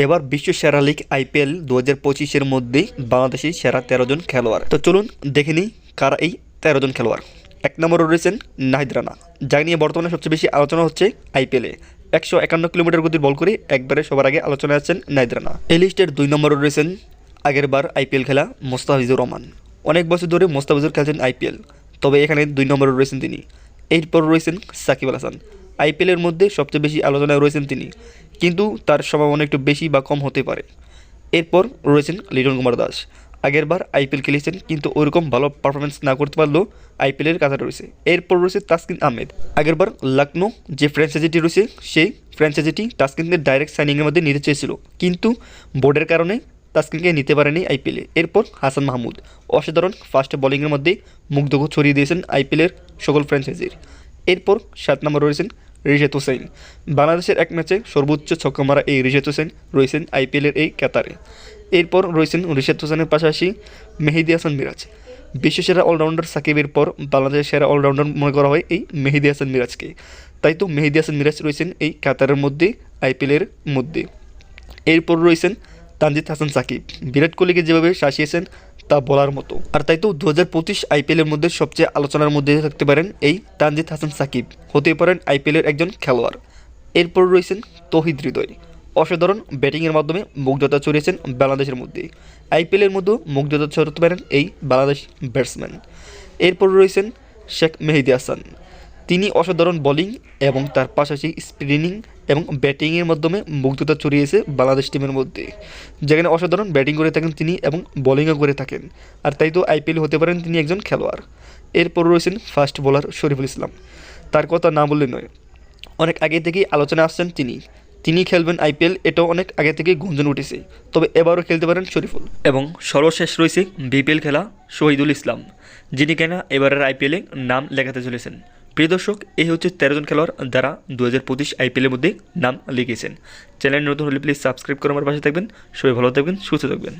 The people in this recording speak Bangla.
এবার বিশ্ব সেরা লিগ আইপিএল দু হাজার পঁচিশের মধ্যে বাংলাদেশি সেরা তেরো জন খেলোয়াড়। তো চলুন দেখে নিই কারা এই তেরো জন খেলোয়াড়। এক নম্বরে রয়েছেন নাহিদ রানা। যাকে নিয়ে বর্তমানে সবচেয়ে বেশি আলোচনা হচ্ছে আইপিএলে। একশো একান্ন কিলোমিটার গতির বল করে একবারে সবার আগে আলোচনায় আছেন নাহিদ রানা। এই লিস্টের দুই নম্বরে রয়েছেন আগের বার আইপিএল খেলা মোস্তাফিজুর রহমান। অনেক বছর ধরে মোস্তাফিজুর খেলছেন আইপিএল, তবে এখানে দুই নম্বরে রয়েছেন তিনি। এরপর রয়েছেন সাকিব আল হাসান। আইপিএলের মধ্যে সবচেয়ে বেশি আলোচনায় রয়েছেন তিনি কিন্তু তার সম্ভাবনা একটু বেশি বা কম হতে পারে। এরপর রয়েছেন লিটন কুমার দাস। আগের বার আইপিএল খেলেছেন, কিন্তু ওরকম ভালো পারফরমেন্স না করতে পারলেও আইপিএলের কাছাটা রয়েছে। এরপর রয়েছে তাসকিন আহমেদ। আগের বার লখনৌ যে ফ্র্যাঞ্চাইজিটি রয়েছে, সেই ফ্র্যাঞ্চাইজিটি তাসকিনদের ডাইরেক্ট সাইনিংয়ের মধ্যে নিতে চেয়েছিল। কিন্তু বোর্ডের কারণে তাসকিনকে নিতে পারেনি আইপিএলে এরপর হাসান মাহমুদ। অসাধারণ ফাস্ট বোলিংয়ের মধ্যে মুগ্ধ ছড়িয়ে দিয়েছেন আইপিএলের সকল ফ্র্যাঞ্চাইজির এরপর সাত নম্বর রয়েছেন রিশাদ হোসেন। বাংলাদেশের এক ম্যাচে সর্বোচ্চ ছক্কা মারা এই রিশাদ হোসেন রয়েছেন আইপিএলের এই কাতারে এরপর রয়েছেন রিশাদ হোসেনের পাশাপাশি মেহেদি হাসান মিরাজ। বিশ্বসেরা অলরাউন্ডার সাকিবের পর বাংলাদেশের সেরা অলরাউন্ডার মনে করা হয় এই মেহেদি হাসান মিরাজকে। তাই তো মেহেদি হাসান মিরাজ রয়েছেন এই কাতারের মধ্যে, আইপিএলের মধ্যে। এরপর রয়েছেন তানজিদ হাসান সাকিব। বিরাট কোহলিকে যেভাবে শাসিয়েছেন তা বলার মতো। আর তাই তো দু হাজার পঁচিশ আইপিএলের মধ্যে সবচেয়ে আলোচনার মধ্যে থাকতে পারেন এই তানজিদ হাসান সাকিব। হতে পারেন আইপিএলের একজন খেলোয়াড়। এরপর রয়েছেন তহিদ হৃদয়। অসাধারণ ব্যাটিংয়ের মাধ্যমে মুগ্ধতা ছড়িয়েছেন বাংলাদেশের মধ্যে। আইপিএলের মধ্যেও মুগ্ধতা ছড়াতে পারেন এই বাংলাদেশ ব্যাটসম্যান। এরপর রয়েছেন শেখ মেহিদি হাসান। তিনি অসাধারণ বোলিং এবং তার পাশাপাশি স্পিনিং এবং ব্যাটিংয়ের মাধ্যমে মুগ্ধতা ছড়িয়েছে বাংলাদেশ টিমের মধ্যে। যেখানে অসাধারণ ব্যাটিং করে থাকেন তিনি এবং বোলিংও করে থাকেন। আর তাই তো আইপিএল হতে পারেন তিনি একজন খেলোয়াড়। এরপর রয়েছেন ফাস্ট বোলার শরীফুল ইসলাম। তার কথা না বললে নয়, অনেক আগে থেকেই আলোচনা আসছেন তিনি। তিনি খেলবেন আইপিএল, এটাও অনেক আগে থেকেই গুঞ্জন উঠেছে। তবে এবারও খেলতে পারেন শরীফুল। এবং সর্বশেষ রয়েছে বিপিএল খেলা শহীদুল ইসলাম, যিনি কেনা এবারের আইপিএলে নাম লেখাতে চলেছেন। প্রিয় দর্শক, এই হচ্ছে তেরো জন খেলোয়াড় যারা দু হাজার পঁচিশ আইপিএলের মধ্যে নাম লিখেছেন। চ্যানেল নতুন হলে প্লিজ সাবস্ক্রাইব করে আমার পাশে থাকবেন। সবাই ভালো থাকবেন, সুস্থ থাকবেন।